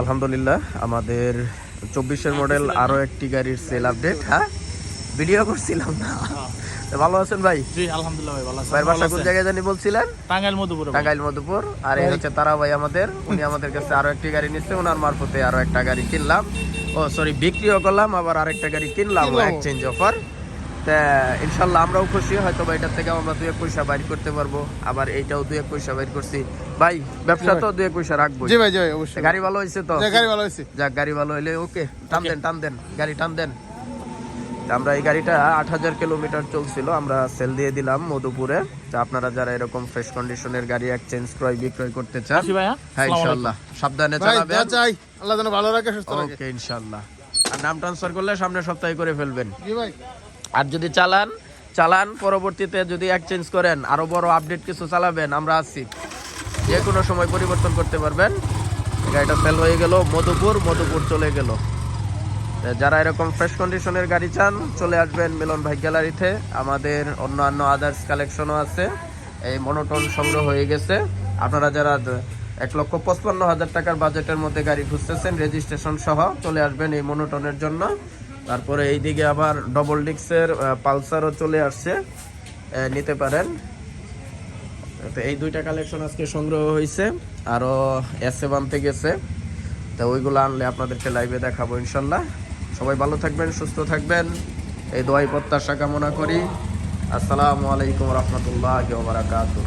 আলহামদুলিল্লাহ আমাদের চব্বিশের মডেল আরও একটি গাড়ির সেল আপডেট হ্যাঁ? ভিডিও করছিলাম না। ভালো আছেন ভাই? জি আলহামদুলিল্লাহ ভাই ভালো আছি। ভাইয়ের বাসা কোন জায়গায় জানি বলছিলেন? টাঙ্গাইল মধুপুরে। টাঙ্গাইল মধুপুর আর এই হচ্ছে তারা ভাই আমাদের। উনি আমাদের কাছে আরও একটি গাড়ি নিচ্ছে ওনার মারফতে আরও একটা গাড়ি কিনলাম। ও সরি বিক্রিও করলাম আবার আরেকটা গাড়ি কিনলাম এক্সচেঞ্জ অফার তা ইনশাল্লাহ আমরাও খুশি হয়তো বা এটার থেকে আমরা দুই এক পয়সা বাইর করতে পারব। আবার এইটাও দুই এক পয়সা বাইর করছি। ভাই ব্যবসা তো দুই এক পয়সা রাখব জি ভাই জি অবশ্যই। গাড়ি ভালো হয়েছে তো? গাড়ি ভালো হয়েছে যাক গাড়ি ভালো হইলে ওকে টান দেন টান দেন গাড়ি টান দেন। আমরা এই গাড়িটা আট হাজার কিলোমিটার চলছিল আমরা সেল দিয়ে দিলাম মধুপুরে। তা আপনারা যারা এরকম ফ্রেশ কন্ডিশনের গাড়ি এক্সচেঞ্জ ক্রয় বিক্রয় করতে চান ভাই, হ্যাঁ? ইনশাল্লাহ। সাবধানে চালাবেন। চাই আল্লাহ যেন ভালো রাখে সুস্থ রাখে। ওকে ইনশাল্লাহ। আর নাম ট্রান্সফার করলে সামনের সপ্তাহে করে ফেলবেন। জি ভাই। আর যদি চালান চালান, পরবর্তীতে যদি এক্সচেঞ্জ করেন, আরও বড় আপডেট কিছু চালাবেন, আমরা আছি। যে কোনো সময় পরিবর্তন করতে পারবেন। গাড়িটা সেল হয়ে গেল, মধুপুর মধুপুর চলে গেল। যারা এরকম ফ্রেশ কন্ডিশনের গাড়ি চান, চলে আসবেন মিলন ভাই গ্যালারিতে। আমাদের অন্যান্য আদার্স কালেকশনও আছে। এই মনোটন সংগ্রহ হয়ে গেছে। আপনারা যারা এক লক্ষ পঁচপান্ন হাজার টাকার বাজেটের মধ্যে গাড়ি খুঁজতেছেন রেজিস্ট্রেশন সহ চলে আসবেন এই মনোটনের জন্য। তারপরে এইদিকে আবার ডবল ডিক্সের পালসারও চলে আসছে। নিতে পারেন। তো এই দুইটা কালেকশন আজকে সংগ্রহ হয়েছে, আরও এসে বানতে গেছে। তো ওইগুলো আনলে আপনাদেরকে লাইভে দেখাবো ইনশাল্লাহ। সবাই ভালো থাকবেন, সুস্থ থাকবেন। এই দোয়াই প্রত্যাশা কামনা করি। আসসালামু আলাইকুম রহমতুল্লাহ বারাকাতুহ।